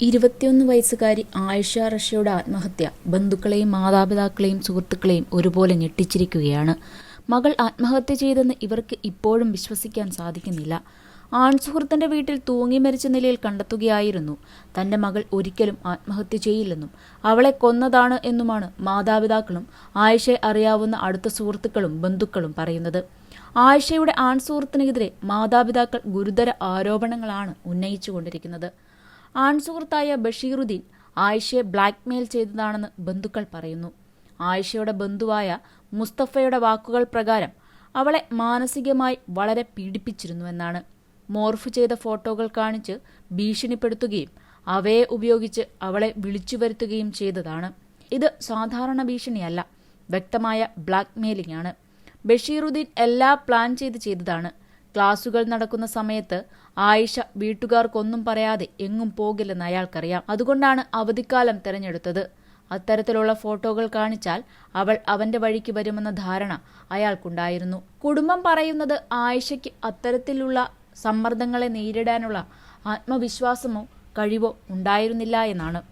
ഇരുപത്തിയൊന്ന് വയസ്സുകാരി ആയിഷ റഷ്യയുടെ ആത്മഹത്യ. ബന്ധുക്കളെയും മാതാപിതാക്കളെയും സുഹൃത്തുക്കളെയും ഒരുപോലെ ഞെട്ടിച്ചിരിക്കുകയാണ്. മകൾ ആത്മഹത്യ ചെയ്തെന്ന് ഇവർക്ക് ഇപ്പോഴും വിശ്വസിക്കാൻ സാധിക്കുന്നില്ല. ആൺസുഹൃത്തിന്റെ വീട്ടിൽ തൂങ്ങി മരിച്ച നിലയിൽ കണ്ടെത്തുകയായിരുന്നു. തന്റെ മകൾ ഒരിക്കലും ആത്മഹത്യ ചെയ്യില്ലെന്നും അവളെ കൊന്നതാണ് എന്നുമാണ് മാതാപിതാക്കളും ആയിഷയെ അറിയാവുന്ന അടുത്ത സുഹൃത്തുക്കളും ബന്ധുക്കളും പറയുന്നത്. ആയിഷയുടെ ആൺസുഹൃത്തിനെതിരെ മാതാപിതാക്കൾ ഗുരുതര ആരോപണങ്ങളാണ് ഉന്നയിച്ചുകൊണ്ടിരിക്കുന്നത്. ആൺസുഹൃത്തായ ബഷീറുദ്ദീൻ ആയിഷയെ ബ്ലാക്ക്മെയിൽ ചെയ്തതാണെന്ന് ബന്ധുക്കൾ പറയുന്നു. ആയിഷയുടെ ബന്ധുവായ മുസ്തഫയുടെ വാക്കുകൾ പ്രകാരം അവളെ മാനസികമായി വളരെ പീഡിപ്പിച്ചിരുന്നുവെന്നാണ്. മോർഫ് ചെയ്ത ഫോട്ടോകൾ കാണിച്ച് ഭീഷണിപ്പെടുത്തുകയും അവയെ ഉപയോഗിച്ച് അവളെ വിളിച്ചു വരുത്തുകയും ചെയ്തതാണ്. ഇത് സാധാരണ ഭീഷണിയല്ല വ്യക്തമായ ബ്ലാക്ക്മെയിലിംഗ് ആണ്. ബഷീറുദ്ദീൻ എല്ലാ പ്ലാൻ ചെയ്ത് ചെയ്തതാണ്. ക്ലാസുകൾ നടക്കുന്ന സമയത്ത് ആയിഷ വീട്ടുകാർക്കൊന്നും പറയാതെ എങ്ങും പോകില്ലെന്ന് അയാൾക്കറിയാം. അതുകൊണ്ടാണ് അവധിക്കാലം തെരഞ്ഞെടുത്തത്. അത്തരത്തിലുള്ള ഫോട്ടോകൾ കാണിച്ചാൽ അവൾ അവന്റെ വഴിക്ക് വരുമെന്ന ധാരണ അയാൾക്കുണ്ടായിരുന്നു. കുടുംബം പറയുന്നത് ആയിഷയ്ക്ക് അത്തരത്തിലുള്ള സമ്മർദ്ദങ്ങളെ നേരിടാനുള്ള ആത്മവിശ്വാസമോ കഴിവോ ഉണ്ടായിരുന്നില്ല എന്നാണ്.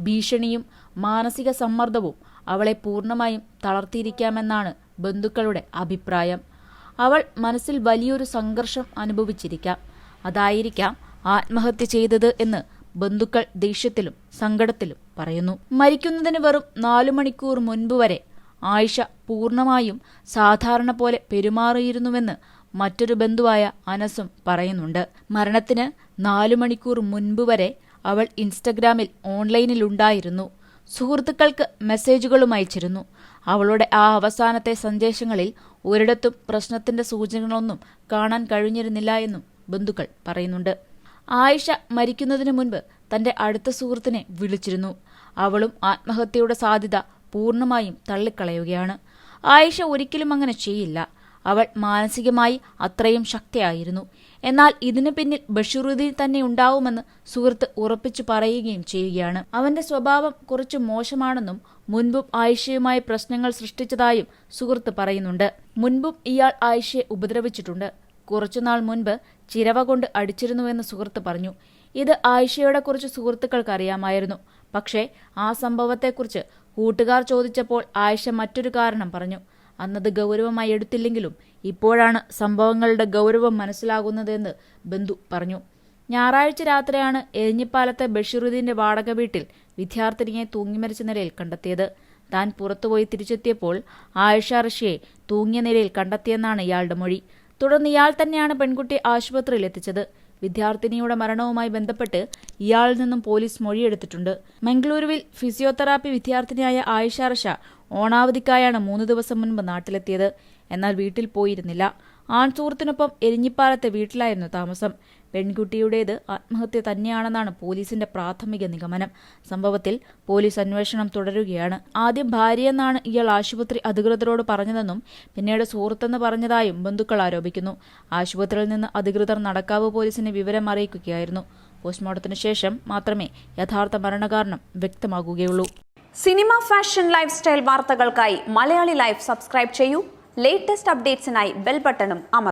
ഭീഷണിയും മാനസിക സമ്മർദ്ദവും അവളെ പൂർണമായും തളർത്തിയിരിക്കാമെന്നാണ് ബന്ധുക്കളുടെ അഭിപ്രായം. അവൾ മനസ്സിൽ വലിയൊരു സംഘർഷം അനുഭവിച്ചിരിക്കാം. അതായിരിക്കാം ആത്മഹത്യ ചെയ്തത് എന്ന് ബന്ധുക്കൾ ദേഷ്യത്തിലും സങ്കടത്തിലും പറയുന്നു. മരിക്കുന്നതിന് വെറും നാലു മണിക്കൂർ മുൻപ് വരെ ആയിഷ പൂർണമായും സാധാരണ പോലെ പെരുമാറിയിരുന്നുവെന്ന് മറ്റൊരു ബന്ധുവായ അനസും പറയുന്നുണ്ട്. മരണത്തിന് നാലു മണിക്കൂർ മുൻപ് വരെ അവൾ ഇൻസ്റ്റഗ്രാമിൽ ഓൺലൈനിലുണ്ടായിരുന്നു. സുഹൃത്തുക്കൾക്ക് മെസ്സേജുകളും അയച്ചിരുന്നു. അവളുടെ ആ അവസാനത്തെ സന്ദേശങ്ങളിൽ ഒരിടത്തും പ്രശ്നത്തിന്റെ സൂചനകളൊന്നും കാണാൻ കഴിഞ്ഞിരുന്നില്ല എന്നും ബന്ധുക്കൾ പറയുന്നുണ്ട്. ആയിഷ മരിക്കുന്നതിനു മുൻപ് തന്റെ അടുത്ത സുഹൃത്തിനെ വിളിച്ചിരുന്നു. അവളും ആത്മഹത്യയുടെ സാധ്യത പൂർണമായും തള്ളിക്കളയുകയാണ്. ആയിഷ ഒരിക്കലും അങ്ങനെ ചെയ്യില്ല. അവൾ മാനസികമായി അത്രയും ശക്തയായിരുന്നു. എന്നാൽ ഇതിനു പിന്നിൽ ബഷീറുദ്ദീൻ തന്നെ ഉണ്ടാവുമെന്ന് സുഹൃത്ത് ഉറപ്പിച്ചു പറയുകയും ചെയ്യുകയാണ്. അവന്റെ സ്വഭാവം കുറച്ച് മോശമാണെന്നും മുൻപും ആയിഷയുമായി പ്രശ്നങ്ങൾ സൃഷ്ടിച്ചതായും സുഹൃത്ത് പറയുന്നുണ്ട്. മുൻപും ഇയാൾ ആയിഷയെ ഉപദ്രവിച്ചിട്ടുണ്ട്. കുറച്ചുനാൾ മുൻപ് ചിരവ കൊണ്ട് അടിച്ചിരുന്നുവെന്ന് സുഹൃത്ത് പറഞ്ഞു. ഇത് ആയിഷയുടെ കുറച്ച് സുഹൃത്തുക്കൾക്ക് അറിയാമായിരുന്നു പക്ഷേ ആ സംഭവത്തെക്കുറിച്ച് കൂട്ടുകാർ ചോദിച്ചപ്പോൾ ആയിഷ മറ്റൊരു കാരണം പറഞ്ഞു. അന്നത് ഗൗരവമായി എടുത്തില്ലെങ്കിലും ഇപ്പോഴാണ് സംഭവങ്ങളുടെ ഗൗരവം മനസ്സിലാകുന്നതെന്ന് ബന്ധു പറഞ്ഞു. ഞായറാഴ്ച രാത്രിയാണ് എരിഞ്ഞിപ്പാലത്തെ ബഷീറുദ്ദീന്റെ വാടക വീട്ടിൽ വിദ്യാർത്ഥിനിയെ തൂങ്ങിമരിച്ച നിലയിൽ കണ്ടെത്തിയത്. താൻ പുറത്തുപോയി തിരിച്ചെത്തിയപ്പോൾ ആയിഷ ഋഷിയെ തൂങ്ങിയ നിലയിൽ കണ്ടെത്തിയെന്നാണ് ഇയാളുടെ മൊഴി. തുടർന്ന് ഇയാൾ തന്നെയാണ് പെൺകുട്ടി ആശുപത്രിയിൽ എത്തിച്ചത്. വിദ്യാർത്ഥിനിയുടെ മരണവുമായി ബന്ധപ്പെട്ട് ഇയാളിൽ നിന്നും പോലീസ് മൊഴിയെടുത്തിട്ടുണ്ട്. മംഗളൂരുവിൽ ഫിസിയോതെറാപ്പി വിദ്യാർത്ഥിനിയായ ആയിഷ റഷ ഓണാവധിക്കായാണ് മൂന്ന് ദിവസം മുൻപ് നാട്ടിലെത്തിയത്. എന്നാൽ വീട്ടിൽ പോയിരുന്നില്ല. ആൺസുഹൃത്തിനൊപ്പം എരിഞ്ഞിപ്പാലത്തെ വീട്ടിലായിരുന്നു താമസം. പെൺകുട്ടിയുടേത് ആത്മഹത്യ തന്നെയാണെന്നാണ് പോലീസിന്റെ പ്രാഥമിക നിഗമനം. സംഭവത്തിൽ പോലീസ് അന്വേഷണം തുടരുകയാണ്. ആദ്യം ഭാര്യയെന്നാണ് ഇയാൾ ആശുപത്രി അധികൃതരോട് പറഞ്ഞതെന്നും പിന്നീട് സുഹൃത്തെന്ന് പറഞ്ഞതായും ബന്ധുക്കൾ ആരോപിക്കുന്നു. ആശുപത്രിയിൽ നിന്ന് അധികൃതർ നടക്കാവ് പോലീസിന് വിവരം അറിയിക്കുകയായിരുന്നു. പോസ്റ്റ്മോർട്ടത്തിന് ശേഷം മാത്രമേ യഥാർത്ഥ മരണകാരണം വ്യക്തമാകുകയുള്ളൂ. സിനിമ ഫാഷൻ ലൈഫ് സ്റ്റൈൽ വാർത്തകൾക്കായി മലയാളി ലൈഫ് സബ്സ്ക്രൈബ് ചെയ്യൂ. ലേറ്റസ്റ്റ് അപ്ഡേറ്റ്സിനായി ബെൽ ബട്ടണും അമർ